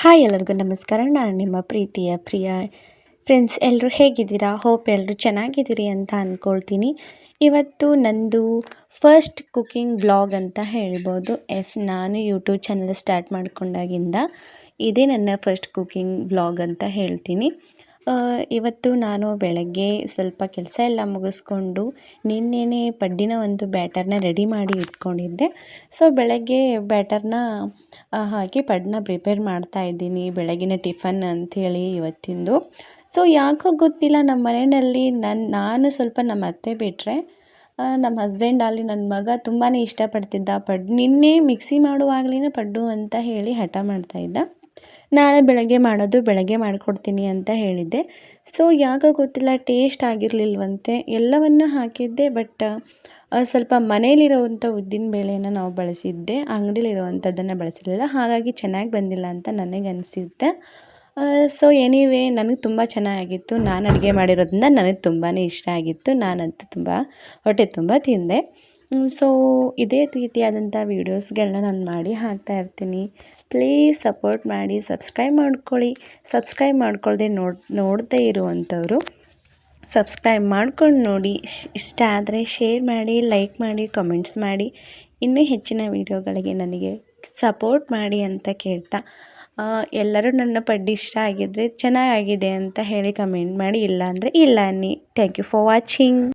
Hi ಎಲ್ಲರಿಗೂ ನಮಸ್ಕಾರ. ನಾನು ನಿಮ್ಮ ಪ್ರೀತಿಯ ಪ್ರಿಯ ಫ್ರೆಂಡ್ಸ್ ಎಲ್ಲರೂ ಹೇಗಿದ್ದೀರಾ? ಹೋಪ್ ಎಲ್ಲರೂ ಚೆನ್ನಾಗಿದ್ದೀರಿ ಅಂತ ಅಂದ್ಕೊಳ್ತೀನಿ ಇವತ್ತು ನಂದು ಫಸ್ಟ್ ಕುಕ್ಕಿಂಗ್ ಬ್ಲಾಗ್ ಅಂತ ಹೇಳ್ಬೋದು. ಎಸ್ ನಾನು ಯೂಟ್ಯೂಬ್ ಚಾನಲ್ ಸ್ಟಾರ್ಟ್ ಮಾಡ್ಕೊಂಡಾಗಿಂದ ಇದೇ ನನ್ನ ಫಸ್ಟ್ ಕುಕ್ಕಿಂಗ್ ಬ್ಲಾಗ್ ಅಂತ ಹೇಳ್ತೀನಿ. ಇವತ್ತು ನಾನು ಬೆಳಗ್ಗೆ ಸ್ವಲ್ಪ ಕೆಲಸ ಎಲ್ಲ ಮುಗಿಸ್ಕೊಂಡು ನಿನ್ನೆನೇ ಪಡ್ಡಿನ ಒಂದು ಬ್ಯಾಟರ್ನ ರೆಡಿ ಮಾಡಿ ಇಟ್ಕೊಂಡಿದ್ದೆ. ಸೊ, ಬೆಳಗ್ಗೆ ಬ್ಯಾಟರ್ನ ಹಾಕಿ ಪಡ್ನ ಪ್ರಿಪೇರ್ ಮಾಡ್ತಾ ಇದ್ದೀನಿ ಬೆಳಗಿನ ಟಿಫನ್ ಅಂಥೇಳಿ ಇವತ್ತಿಂದು. ಸೊ, ಯಾಕೋ ಗೊತ್ತಿಲ್ಲ ನಮ್ಮ ಮನೆಯಲ್ಲಿ ನನ್ನ ನಾನು ಸ್ವಲ್ಪ ನಮ್ಮ ಅತ್ತೆ ಬಿಟ್ಟರೆ ನಮ್ಮ ಹಸ್ಬೆಂಡ್ ಆಗಲಿ ನನ್ನ ಮಗ ತುಂಬಾ ಇಷ್ಟಪಡ್ತಿದ್ದ ಪಡ್, ನಿನ್ನೆ ಮಿಕ್ಸಿ ಮಾಡುವಾಗಲೇ ಪಡ್ಡು ಅಂತ ಹೇಳಿ ಹಠ ಮಾಡ್ತಾಯಿದ್ದ ನಾಳೆ ಬೆಳಗ್ಗೆ ಮಾಡೋದು ಬೆಳಗ್ಗೆ ಮಾಡಿಕೊಡ್ತೀನಿ ಅಂತ ಹೇಳಿದ್ದೆ. ಸೊ ಯಾಕೋ ಗೊತ್ತಿಲ್ಲ ಟೇಸ್ಟ್ ಆಗಿರಲಿಲ್ವಂತೆ. ಎಲ್ಲವನ್ನು ಹಾಕಿದ್ದೆ ಬಟ್ ಸ್ವಲ್ಪ ಮನೇಲಿರುವಂಥ ಉದ್ದಿನ ಬೇಳೆನ ನಾವು ಬಳಸಿದ್ದೆ. ಅಂಗಡಿಲಿರುವಂಥದ್ದನ್ನು ಬಳಸಿರಲಿಲ್ಲ. ಹಾಗಾಗಿ ಚೆನ್ನಾಗಿ ಬಂದಿಲ್ಲ ಅಂತ ನನಗೆ ಅನಿಸಿದ್ದೆ. ಸೊ ಎನಿವೇ ನನಗೆ ತುಂಬ ಚೆನ್ನಾಗಿತ್ತು. ನಾನು ಅಡುಗೆ ಮಾಡಿರೋದ್ರಿಂದ ನನಗೆ ತುಂಬಾ ಇಷ್ಟ ಆಗಿತ್ತು. ನಾನಂತೂ ತುಂಬ, ಹೊಟ್ಟೆ ತುಂಬ ತಿಂದೆ. ಸೊ ಇದೇ ರೀತಿಯಾದಂಥ ವೀಡಿಯೋಸ್ಗಳನ್ನ ನಾನು ಮಾಡಿ ಹಾಕ್ತಾ ಇರ್ತೀನಿ. ಪ್ಲೀಸ್ ಸಪೋರ್ಟ್ ಮಾಡಿ ಸಬ್ಸ್ಕ್ರೈಬ್ ಮಾಡ್ಕೊಳ್ಳಿ. ಸಬ್ಸ್ಕ್ರೈಬ್ ಮಾಡ್ಕೊಳ್ಳದೆ ನೋಡಿ, ನೋಡದೇ ಇರುವಂಥವ್ರು ಸಬ್ಸ್ಕ್ರೈಬ್ ಮಾಡ್ಕೊಂಡು ನೋಡಿ. ಇಷ್ಟ ಆದರೆ ಶೇರ್ ಮಾಡಿ ಲೈಕ್ ಮಾಡಿ ಕಮೆಂಟ್ಸ್ ಮಾಡಿ. ಇನ್ನೂ ಹೆಚ್ಚಿನ ವೀಡಿಯೋಗಳಿಗೆ ನನಗೆ ಸಪೋರ್ಟ್ ಮಾಡಿ ಅಂತ ಕೇಳ್ತಾ. ಎಲ್ಲರೂ ನನ್ನ ಪಡ್ಡಿ ಇಷ್ಟ ಆಗಿದ್ದರೆ ಚೆನ್ನಾಗಿದೆ ಅಂತ ಹೇಳಿ ಕಮೆಂಟ್ ಮಾಡಿ. ಇಲ್ಲ ಅಂದರೆ ಇಲ್ಲ ಅನ್ನಿ. Thank you for watching